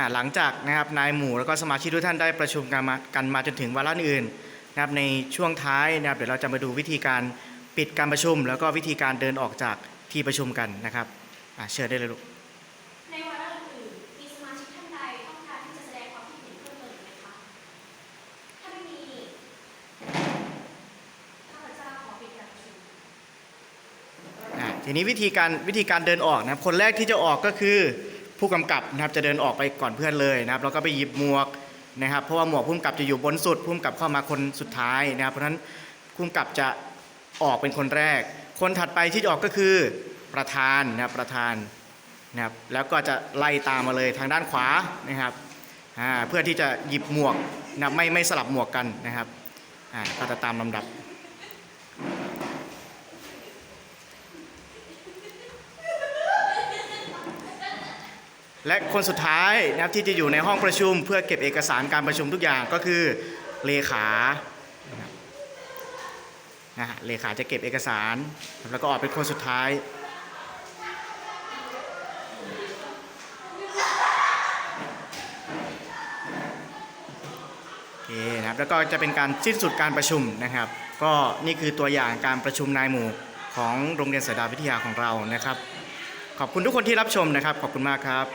อ่าหลังจากนะครับนายหมู่แล้วก็สมาชิกทุกท่านได้ประชุมกันมากันมาจนถึงวาระอื่นนะครับในช่วงท้ายนะครับเดี๋ยวเราจะมาดูวิธีการปิดการประชุม แล้วก็วิธีการเดินออกจากที่ประชุมกันนะครับอ่าเชิญได้เลยลูกในวาระอื่นๆมีสมาชิกท่านใดต้องการที่จะแสดงความคิดเห็นเพิ่มเติมอีกไหมคะถ้าไม่มีข้าพเจ้าขอปิดการประชุมอ่าทีนี้วิธีการวิธีการเดินออกนะครับคนแรกที่จะออกก็คือ ผู้กำกับนะครับจะเดินออกไปก่อนเพื่อนเลยนะครับแล้วก็ไปหยิบหมวกนะครับ เพราะว่าหมวกผู้กำกับจะอยู่บนสุดผู้กำกับเข้ามาคนสุดท้ายนะครับ เพราะฉะนั้นผู้กำกับจะออกเป็นคนแรก คนถัดไปที่จะออกก็คือประธานนะครับประธานนะครับแล้วก็จะไล่ตามมาเลยทางด้านขวานะครับเพื่อที่จะหยิบหมวกนะครับไม่ไม่สลับหมวกกันนะครับก็จะตามลำดับ และคนสุดท้ายนะครับที่จะอยู่ในห้องประชุม เพื่อเก็บเอกสารการประชุมทุกอย่างก็คือเลขานะฮะเลขาจะเก็บเอกสาร แล้วก็ออกเป็นคนสุดท้ายโอเคนะครับแล้วก็จะเป็นการสิ้นสุดการประชุมนะครับ ก็นี่คือตัวอย่างการประชุมนายหมู่ของโรงเรียนเสดาวิทยาของเรานะครับ ขอบคุณทุกคนที่รับชมนะครับ ขอบคุณมากครับ